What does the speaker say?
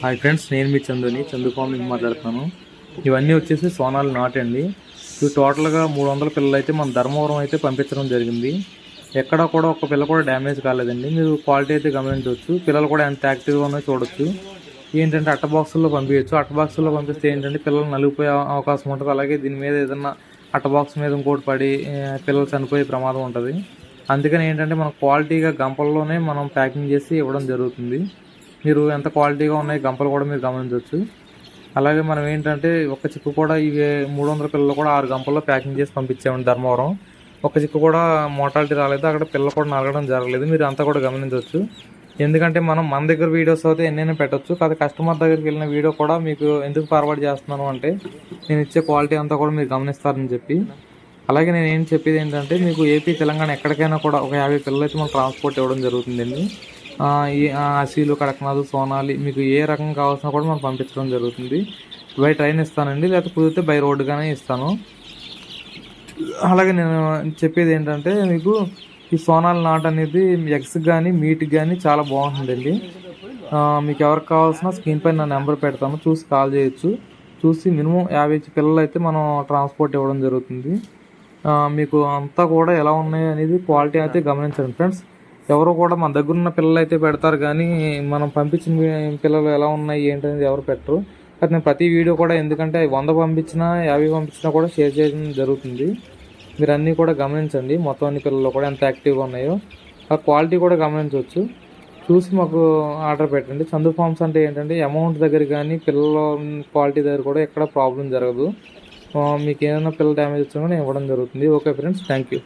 Hi friends నేను మీ చందుని. చందు నుంచి మాట్లాడుతాను ఇవన్నీ వచ్చేసి సోనాలు నాటండి. ఇవి టోటల్గా మూడు వందల పిల్లలు అయితే మన ధర్మవరం అయితే పంపించడం జరిగింది. ఎక్కడ కూడా ఒక పిల్ల కూడా డ్యామేజ్ కాలేదండి. మీరు క్వాలిటీ అయితే గమనించవచ్చు. పిల్లలు కూడా ఎంత యాక్టివ్గా ఉన్నాయో చూడొచ్చు. ఏంటంటే అట్ట బాక్సుల్లో పంపించవచ్చు. అట్ట బాక్సుల్లో పంపిస్తే ఏంటంటే పిల్లలు నలిగిపోయే అవకాశం ఉంటుంది. అలాగే దీని మీద ఏదన్నా అట్ట బాక్స్ మీద ఇంకోటి పడి పిల్లలు చనిపోయే ప్రమాదం ఉంటుంది. అందుకని ఏంటంటే మనం క్వాలిటీగా గంపల్లోనే మనం ప్యాకింగ్ చేసి ఇవ్వడం జరుగుతుంది. మీరు ఎంత క్వాలిటీగా ఉన్నాయి గంపలు కూడా మీరు గమనించవచ్చు. అలాగే మనం ఏంటంటే ఒక చిక్కు కూడా ఇవి మూడు వందల పిల్లలు కూడా ఆరు గంపల్లో ప్యాకింగ్ చేసి పంపించామండి ధర్మవరం. ఒక చిక్కు కూడా మోటాలిటీ రాలేదు అక్కడ పిల్లలు కూడా నలగడం జరగలేదు మీరు అంతా కూడా గమనించవచ్చు. ఎందుకంటే మనం మన దగ్గర వీడియోస్ అయితే ఎన్నైనా పెట్టొచ్చు కాదు కస్టమర్ దగ్గరికి వెళ్ళిన వీడియో కూడా మీకు ఎందుకు ఫార్వర్డ్ చేస్తున్నాను అంటే నేను ఇచ్చే క్వాలిటీ అంతా కూడా మీరు గమనిస్తారని చెప్పి. అలాగే నేను ఏం చెప్పేది ఏంటంటే మీకు ఏపీ తెలంగాణ ఎక్కడికైనా కూడా ఒక యాభై పిల్లలు అయితే మనం ట్రాన్స్పోర్ట్ ఇవ్వడం జరుగుతుందండి. ఈ అసీలు కడక్నాథ్ సోనాలి మీకు ఏ రకం కావాల్సినా కూడా మనం పంపించడం జరుగుతుంది. బై ట్రైన్ ఇస్తానండి లేకపోతే కుదిరితే బై రోడ్డుగానే ఇస్తాను. అలాగే నేను చెప్పేది ఏంటంటే మీకు ఈ సోనాల్ నాట్ అనేది ఎగ్స్ కానీ మీట్ కానీ చాలా బాగుంటుందండి. మీకు ఎవరికి కావాల్సిన స్క్రీన్ పైన నా నెంబర్ పెడతాను చూసి కాల్ చేయొచ్చు. చూసి మినిమం యాభై పిల్లలు అయితే మనం ట్రాన్స్పోర్ట్ ఇవ్వడం జరుగుతుంది. మీకు అంతా కూడా ఎలా ఉన్నాయి అనేది క్వాలిటీ అయితే గమనించండి ఫ్రెండ్స్. ఎవరు కూడా మన దగ్గర ఉన్న పిల్లలు అయితే పెడతారు కానీ మనం పంపించిన పిల్లలు ఎలా ఉన్నాయి ఏంటి అనేది ఎవరు పెట్టరు. కానీ నేను ప్రతి వీడియో కూడా ఎందుకంటే వంద పంపించినా యాభై పంపించినా కూడా షేర్ చేయడం జరుగుతుంది. మీరు అన్నీ కూడా గమనించండి. మొత్తం అన్ని పిల్లలు కూడా ఎంత యాక్టివ్గా ఉన్నాయో. ఆ క్వాలిటీ కూడా గమనించవచ్చు. చూసి మాకు ఆర్డర్ పెట్టండి. చందు ఫార్మ్స్ అంటే ఏంటంటే అమౌంట్ దగ్గర కానీ పిల్లల క్వాలిటీ దగ్గర కూడా ఎక్కడ ప్రాబ్లం జరగదు. మీకు ఏదైనా పిల్ల డ్యామేజ్ వచ్చినా కూడా ఇవ్వడం జరుగుతుంది. Okay friends thank you